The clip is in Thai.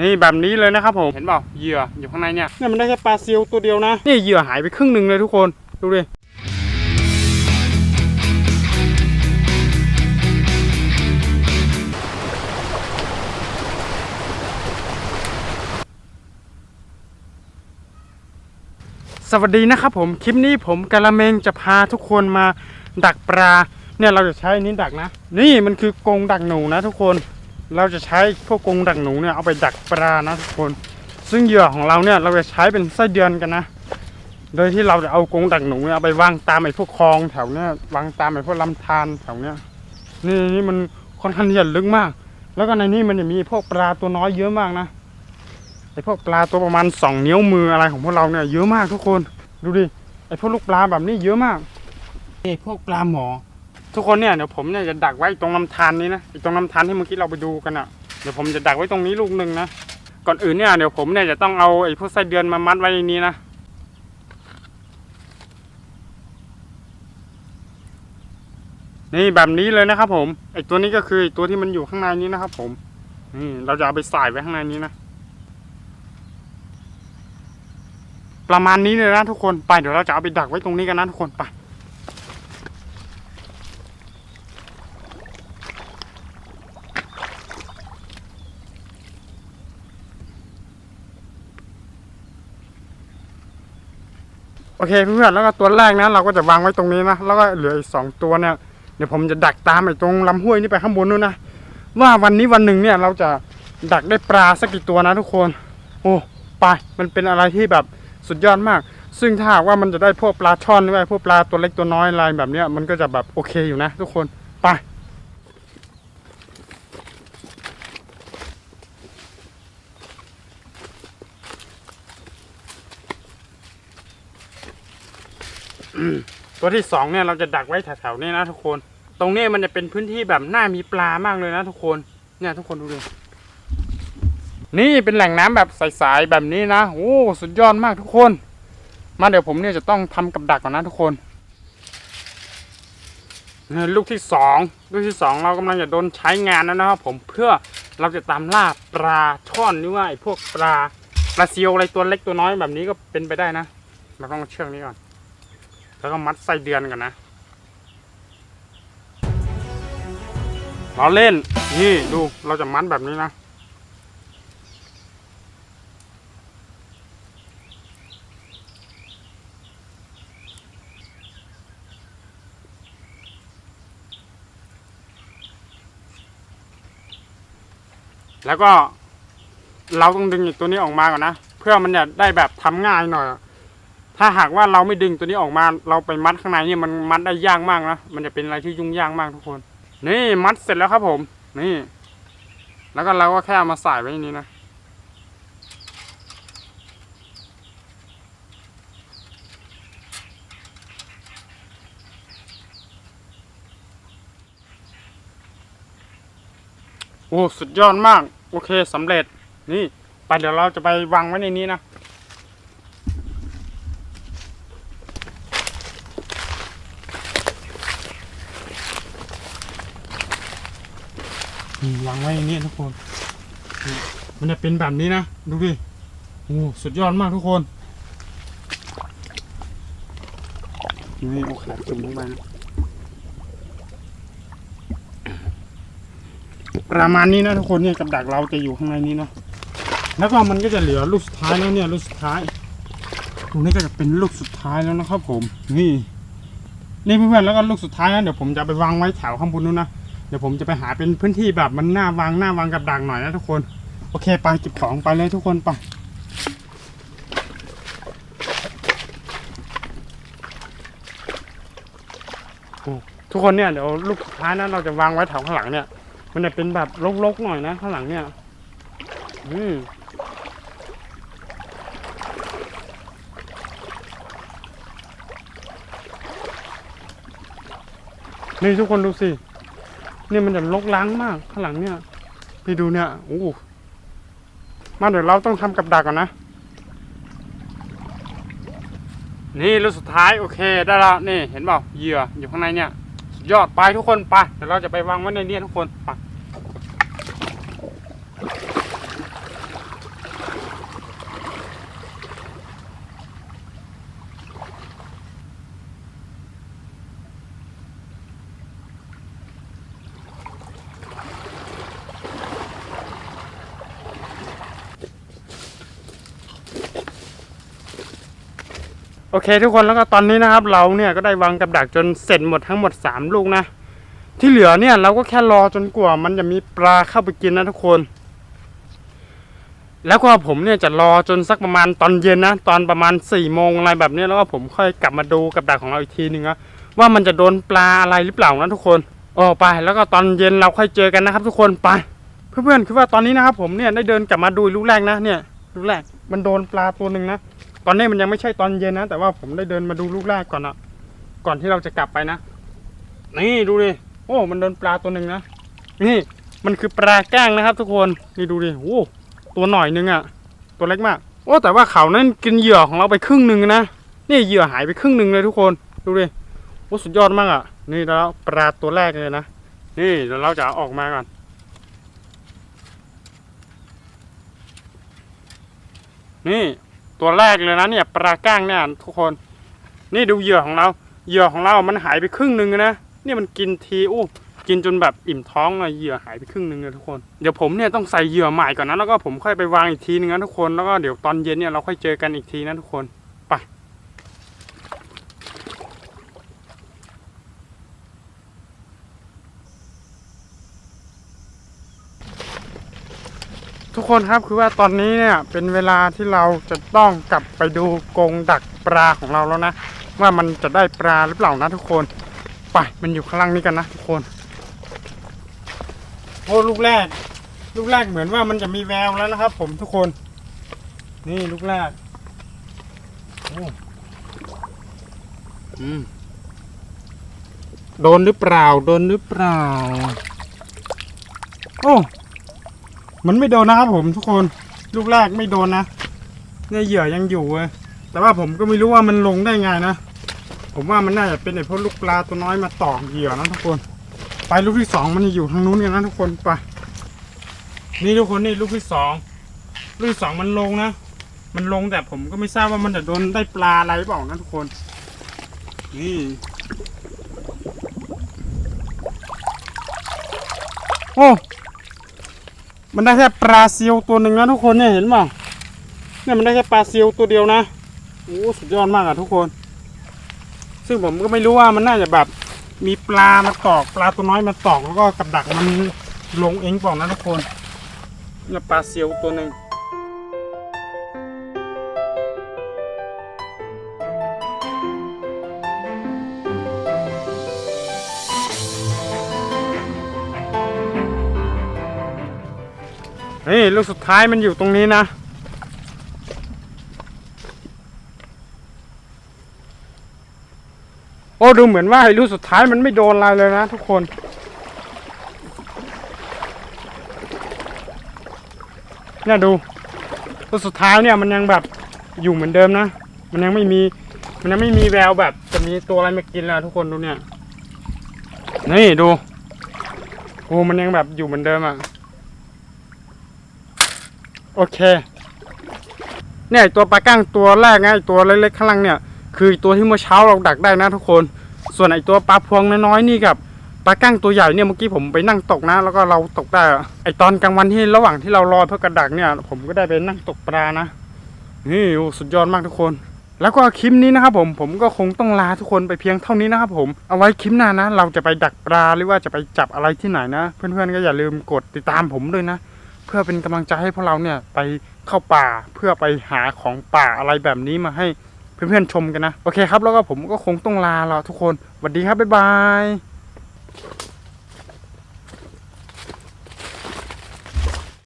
นี่แบบนี้เลยนะครับผม เห็นเปล่าเหยื่ออยู่ข้างในเนี่ยเนี่ยมันได้แค่ปลาซิลตัวเดียวนะ นี่เหยื่อหายไปครึ่งหนึ่งเลยทุกคน ดูดิสวัสดีนะครับผม คลิปนี้ผมกะละเมงจะพาทุกคนมาดักปลา เนี่ยเราจะใช้อันนี้ดักนะ นี่มันคือกรงดักหนูนะทุกคน เราจะใช้พวกกรงดักหนูเนี่ยเอาไปดักปลานะทุกคน ซึ่งเหยื่อของเราเนี่ยเราจะใช้เป็นไส้เดือนกันนะ โดยที่เราจะเอากรงดักหนูเนี่ยเอาไปวางตามไอ้พวกคลองแถวเนี้ยวางตามไอ้พวกลำธารแถวเนี้ยนี่นี่มันค่อนข้างที่จะลึกมาก แล้วก็ในนี้มันจะมีพวกปลาตัวน้อยเยอะมากนะไอ้พวกปลาตัวประมาณสองนิ้วมืออะไรของพวกเราเนี่ยเยอะมากทุกคน ดูดิไอ้พวกลูกปลาแบบนี้เยอะมากไอ้พวกปลาหมอ ทุกคนเนี่ยเดี๋ยวผมเนี่ยจะดักไว้ตรงลำธารนี้นะตรงลำธารที่เมื่อกี้เราไปดูกันอะเดี๋ยวผมจะดักไว้ตรงนี้ลูกหนึ่งนะก่อนอื่นเนี่ยเดี๋ยวผมเนี่ยจะต้องเอาไอ้พวกไส้เดือนมามัดไว้ในนี้นะนี่แบบนี้เลยนะครับ ผมไอ้ตัวนี้ก็คือตัวที่มันอยู่ข้างในนี้นะครับ ผมนี่เราจะเอาไปใส่ไว้ข้างในนี้นะประมาณนี้เลยนะทุกคนไปเดี๋ยวเราจะเอาไปดักไว้ตรงนี้กันนะทุกคนไป โอเคเพื่อนๆแล้วก็ตัวแรกนะเราก็จะวางไว้ตรงนี้นะแล้วก็เหลืออีกสองตัวเนี่ยเดี๋ยวผมจะดักตามไอ้ตรงลำห้วยนี่ไปข้างบนนู้นนะว่าวันนี้วันหนึ่งเนี่ยเราจะดักได้ปลาสักกี่ตัวนะทุกคน โอ้ไปมันเป็นอะไรที่แบบสุดยอดมาก ซึ่งถ้าว่ามันจะได้พวกปลาช่อนด้วยพวกปลาตัวเล็กตัวน้อยอะไรแบบเนี้ยมันก็จะแบบโอเคอยู่นะทุกคน ไป ตัวที่สองเนี่ยเราจะดักไว้แถวๆนี้นะทุกคน ตรงนี้มันจะเป็นพื้นที่แบบน่ามีปลามากเลยนะทุกคน เนี่ยทุกคนดูดินี่เป็นแหล่งน้ำแบบใสๆแบบนี้นะโอ้สุดยอดมากทุกคน มาเดี๋ยวผมเนี่ยจะต้องทำกับดักก่อนนะทุกคนลูกที่สองลูกที่สองเรากำลังจะโดนใช้งานแล้วนะครับผมเพื่อเราจะตามล่าปลาช่อนหรือว่าไอ้พวกปลาปลาซิวอะไรตัวเล็กตัวน้อยแบบนี้ก็เป็นไปได้นะเราต้องเอาเชือกนี้ก่อน แล้วก็มัดไส้เดือนกันนะเราเล่น นี่ดูเราจะมัดแบบนี้นะ แล้วก็เราต้องดึงอีกตัวนี้ออกมาก่อนนะ เพื่อมันจะได้แบบทำง่ายหน่อย ถ้าหากว่าเราไม่ดึงตัวนี้ออกมา เราไปมัดข้างในเนี่ยมันมัดได้ยากมากนะมันจะเป็นอะไรที่ยุ่งยากมากทุกคน นี่มัดเสร็จแล้วครับผม นี่ แล้วก็เราก็แค่ามาใส่ไว้ในนี้นะโอ้สุดยอดมาก โอเคสำเร็จนี่ ไปเดี๋ยวเราจะไปวางไว้ในนี้นะ วางไว้อย่างนี้ทุกคนนี่มันจะเป็นแบบนี้นะ ดูดิโอ้สุดยอดมากทุกคนนี่โอเคจุ่มลงไปนะประมาณนี้นะทุกคนเนี่ยกับดักเราจะอยู่ข้างในนี้เนาะแล้วก็มันก็จะเหลือลูกสุดท้ายแล้วเนี่ยลูกสุดท้ายตรงนี้ก็จะเป็นลูกสุดท้ายแล้วนะครับผมนี่นี่เพื่อนๆแล้วก็ลูกสุดท้ายนะเดี๋ยวผมจะไปวางไว้แถวข้างบนนู้นนะ เดี๋ยวผมจะไปหาเป็นพื้นที่แบบมันหน่าวางหน่าวางกับดักหน่อยนะทุกคน โอเคไปเก็บของไปเลยทุกคนไปทุกคนเนี่ยเดี๋ยวลูกสุดท้ายนะเราจะวางไว้แถวข้างหลังเนี่ย มันจะเป็นแบบรกๆหน่อยนะข้างหลังเนี่ย อืมนี่ทุกคนดูสิ เนี่ยมันจะรกล้างมากข้างหลังเนี่ยไปดูเนี่ยโอ้มาเดี๋ยวเราต้องทำกับดักก่อนนะ นี่ลูกสุดท้ายโอเคได้แล้วนี่เห็นเปล่าเหยื่ออยู่ข้างในเนี่ยยอดไปทุกคนไปเดี๋ยวเราจะไปวางไว้ในนี้ทุกคนไป โอเคทุกคนแล้วก็ตอนนี้นะครับ เราเนี่ยก็ได้วางกับดักจนเสร็จหมดทั้งหมดสามลูกนะ ที่เหลือเนี่ยเราก็แค่รอจนกว่ามันจะมีปลาเข้าไปกินนะทุกคน แล้วก็ผมเนี่ยจะรอจนสักประมาณตอนเย็นนะ ตอนประมาณ4ี่โมงอะไรแบบนี้แล้วก็ผมค่อยกลับมาดูกับดักของเราอีกทีหนึ่งนะว่ามันจะโดนปลาอะไรหรือเปล่านะทุกคนโอ้ไป แล้วก็ตอนเย็นเราค่อยเจอกันนะครับ ทุกคนไปเพื่อนๆคือว่าตอนนี้นะครับผมเนี่ยได้เดินกลับมาดูลูกแรกนะเนี่ยลูกแรกมันโดนปลาตัวหนึ่งนะ ตอนนี้มันยังไม่ใช่ตอนเย็นนะ แต่ว่าผมได้เดินมาดูลูกแรกก่อนอะก่อนที่เราจะกลับไปนะ นี่ดูดิ โอ้ มันโดนปลาตัวหนึ่งนะ นี่ มันคือปลาแก้งนะครับ ทุกคน นี่ดูดิ โอ้ ตัวหน่อยนึงอะตัวเล็กมาก โอ้ แต่ว่าเขานั่นกินเหยื่อของเราไปครึ่งหนึ่งนะ นี่เหยื่อหายไปครึ่งหนึ่งเลยทุกคน ดูดิ โอ้ สุดยอดมากอะนี่แล้วปลาตัวแรกเลยนะ นี่เดี๋ยวเราจะาออกมาก่อนนี่ ตัวแรกเลยนะเนี่ยปลาก้างเนี่ยทุกคน นี่ดูเหยื่อของเรา เหยื่อของเรา มันหายไปครึ่งหนึ่งนะนี่มันกินทีอู้กินจนแบบอิ่มท้องเลยเหยื่อหายไปครึ่งหนึ่งเลยทุกคน เดี๋ยวผมเนี่ยต้องใส่เหยื่อใหม่ก่อนนะแล้วก็ผมค่อยไปวางอีกทีนึงนะทุกคนแล้วก็เดี๋ยวตอนเย็นเนี่ยเราค่อยเจอกันอีกทีนะทุกคนไป ทุกคนครับคือว่าตอนนี้เนี่ยเป็นเวลาที่เราจะต้องกลับไปดูกรงดักปลาของเราแล้วนะ ว่ามันจะได้ปลาหรือเปล่านะทุกคนไปมันอยู่ข้างล่างนี้กันนะทุกคนโอ้ลูกแรก ลูกแรกเหมือนว่ามันจะมีแววแล้วนะครับ ผมทุกคน นี่ลูกแรกโอ้อืมโดนหรือเปล่า โดนหรือเปล่า โอ้ มันไม่โดนนะครับผมทุกคนลูกแรกไม่โดนนะเนี่ยเหยื่อยังอยู่เว้ยแต่ว่าผมก็ไม่รู้ว่ามันลงได้ไงนะผมว่ามันน่าจะเป็นไอ้พวกลูกปลาตัวน้อยมาตอกเหยื่อนะทุกคน ไปลูกที่สองมันอยู่ทางนู้นกันนะทุกคนไปนี่ทุกคนนี่ลูกที่สองลูกที่สองมันลงนะมันลงแต่ผมก็ไม่ทราบว่ามันจะโดนได้ปลาอะไรเปล่านะทุกคน นี่โอ้ มันได้แค่ปลาซิลตัวหนึ่งนะทุกคนเนี่ยเห็นป่ะเนี่ยมันได้แค่ปลาซิลตัวเดียวนะโอ้สุดยอดมากอะทุกคน ซึ่งผมก็ไม่รู้ว่ามันน่าจะแบบมีปลามาตอก ปลาตัวน้อยมาตอกแล้วก็กับดักมันลงเองเปล่านะทุกคนเนี่ยปลาซิลตัวหนึ่ง นี่ลูกสุดท้ายมันอยู่ตรงนี้นะ โอ้ดูเหมือนว่าไอ้ลูกสุดท้ายมันไม่โดนอะไรเลยนะทุกคนเนี่ยดูลูกสุดท้ายเนี่ยมันยังแบบอยู่เหมือนเดิมนะ มันยังไม่มี มันยังไม่มีแววแบบ จะมีตัวอะไรมากินแล้วทุกคนดูเนี่ย นี่ดูโอ้มันยังแบบอยู่เหมือนเดิมอะ โอเค เนี่ยตัวปลาก้างตัวแรกไงไอตัวเล็กๆข้างล่างเนี่ย คือตัวที่เมื่อเช้าเราดักได้นะทุกคน ส่วนไอตัวปลาพวงน้อยๆนี่กับปลากั้งตัวใหญ่เนี่ยเมื่อกี้ผมไปนั่งตกนะ แล้วก็เราตกได้ไอตอนกลางวันที่ระหว่างที่เรารอเพื่อกระดักเนี่ย ผมก็ได้ไปนั่งตกปลานะนี่โอ้สุดยอดมากทุกคน แล้วก็คลิปนี้นะครับผมผมก็คงต้องลาทุกคนไปเพียงเท่านี้นะครับผมเอาไว้คลิปหน้านะ เราจะไปดักปลาหรือว่าจะไปจับอะไรที่ไหนนะ เพื่อนๆก็อย่าลืมกดติดตามผมด้วยนะ เพื่อเป็นกำลังใจให้พวกเราเนี่ยไปเข้าป่าเพื่อไปหาของป่าอะไรแบบนี้มาให้เพื่อนๆชมกันนะ โอเคครับ แล้วก็ผมก็คงต้องลาแล้วทุกคนสวัสดีครับ บ๊ายบาย